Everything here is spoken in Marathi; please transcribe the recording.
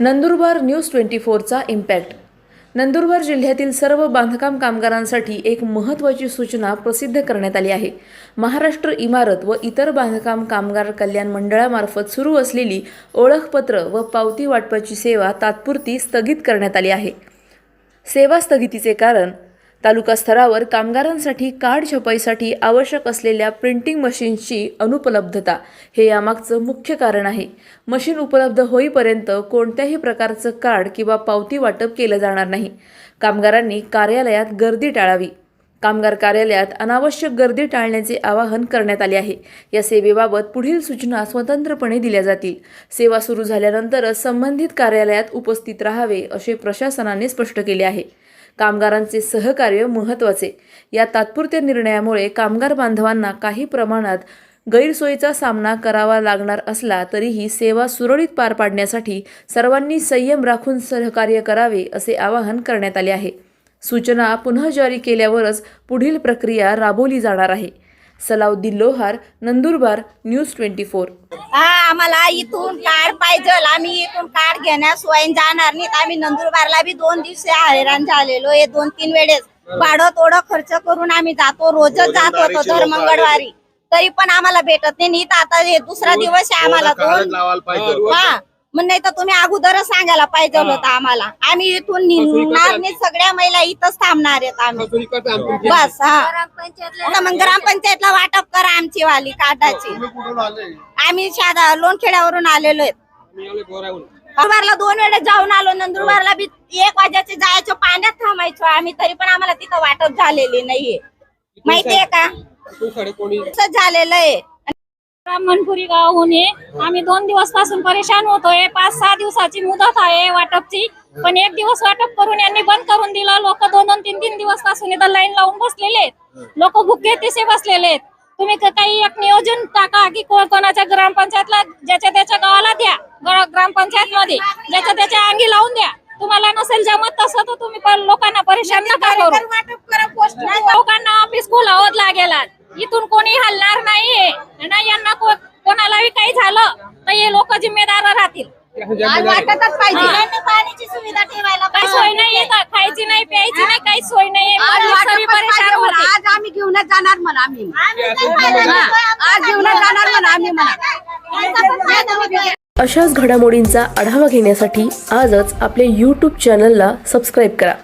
नंदुरबार न्यूज ट्वेंटी फोरचा इम्पॅक्ट. नंदुरबार जिल्ह्यातील सर्व बांधकाम कामगारांसाठी एक महत्त्वाची सूचना प्रसिद्ध करण्यात आली आहे. महाराष्ट्र इमारत व इतर बांधकाम कामगार कल्याण मंडळामार्फत सुरू असलेली ओळखपत्र व पावती वाटपाची सेवा तात्पुरती स्थगित करण्यात आली आहे. सेवा स्थगितीचे कारण तालुका स्तरावर कामगारांसाठी कार्ड छपाईसाठी आवश्यक असलेल्या प्रिंटिंग मशीनची अनुपलब्धता हे यामागचं मुख्य कारण आहे. मशीन उपलब्ध होईपर्यंत कोणत्याही प्रकारचं कार्ड किंवा पावती वाटप केलं जाणार नाही. कामगारांनी कार्यालयात गर्दी टाळावी. कामगार कार्यालयात अनावश्यक गर्दी टाळण्याचे आवाहन करण्यात आले आहे. या सेवेबाबत पुढील सूचना स्वतंत्रपणे दिल्या जातील. सेवा सुरू झाल्यानंतरच संबंधित कार्यालयात उपस्थित राहावे असे प्रशासनाने स्पष्ट केले आहे. कामगारांचे सहकार्य महत्त्वाचे. या तात्पुरत्या निर्णयामुळे कामगार बांधवांना काही प्रमाणात गैरसोयीचा सामना करावा लागणार असला तरीही सेवा सुरळीत पार पाडण्यासाठी सर्वांनी संयम राखून सहकार्य करावे असे आवाहन करण्यात आले आहे. सूचना पुन्हा जारी केल्यावरच पुढील प्रक्रिया राबवली जाणार आहे. Salauddin Lohar Nandurbar news twenty four. हा आम्हाला इथून कार्ड पाहिजे आम्ही इथून कार्ड घेण्याशिवाय जाणार नाहीत. आम्ही नंदुरबारला बी दोन दिवस हैराण झालेलो आहे दोन तीन वेळेस. भाडं थोडं खर्च करून आम्ही जातो रोजच जात होतो दर मंगळवारी तरी पण आम्हाला भेटत नाही नीट आता हे दुसरा दिवस आहे आम्हाला दोन हा मग नाही तर तुम्ही अगोदरच सांगायला पाहिजे होतं आम्हाला. आम्ही इथून निघणार नाही सगळ्या महिला इथंच थांबणार आहेत आम्ही. बस हा. मग ग्रामपंचायतला वाटप करा आमची वाली कार्डाची तुम्ही कुठून आले? आम्ही शादा लोणखेड्यावरून आलेलो आहेत नंदुरबारला दोन वेळेस जाऊन आलो नंदुरबारला बी एक वाजाचे जायचो पाण्यात थांबायचो आम्ही तरी पण आम्हाला तिथं वाटप झालेली नाहीये. माहितीये का? झालेलं आहे. ब्राह्मणपुरी गावाहून आहे. आम्ही दोन दिवसपासून परेशान होतोय. पाच सहा दिवसाची मुदत आहे वाटपची पण एक दिवस वाटप करून यांनी बंद करून दिलं. लोक दोन दोन तीन तीन दिवसपासून इथं लाईन लावून बसलेले आहेत. लोक भुके तिसे बसलेले आहेत. तुम्ही क- काही एक नियोजन टाका की को- कोणाच्या ग्रामपंचायतला ज्याच्या त्याच्या गावाला द्या. ग्रामपंचायत मध्ये ज्याच्या त्याच्या अंगी लावून द्या. तुम्हाला नसेल जमत तसं तर तुम्ही पण लोकांना परेशान नका करू. लोकांना ऑफिस खोलावत लागेल. इथून कोणी हलणार नाहीये. ना यांना को- कोणालाही काही झालं तर हे लोक जिम्मेदार राहतील. वाटतच पाहिजे. पाण्याची सुविधा ठेवायला काही सोय नाही येतात खायची नाही प्यायची नाही काही सोय नाही आज आम्ही घेऊनच जाणार म्हणा आम्ही. आज घेऊनच जाणार म्हणा आम्ही म्हणा. अशाच घडामोडींचा आढावा घेण्यासाठी आजच आपल्या यूट्यूब चॅनलला सबस्क्राईब करा.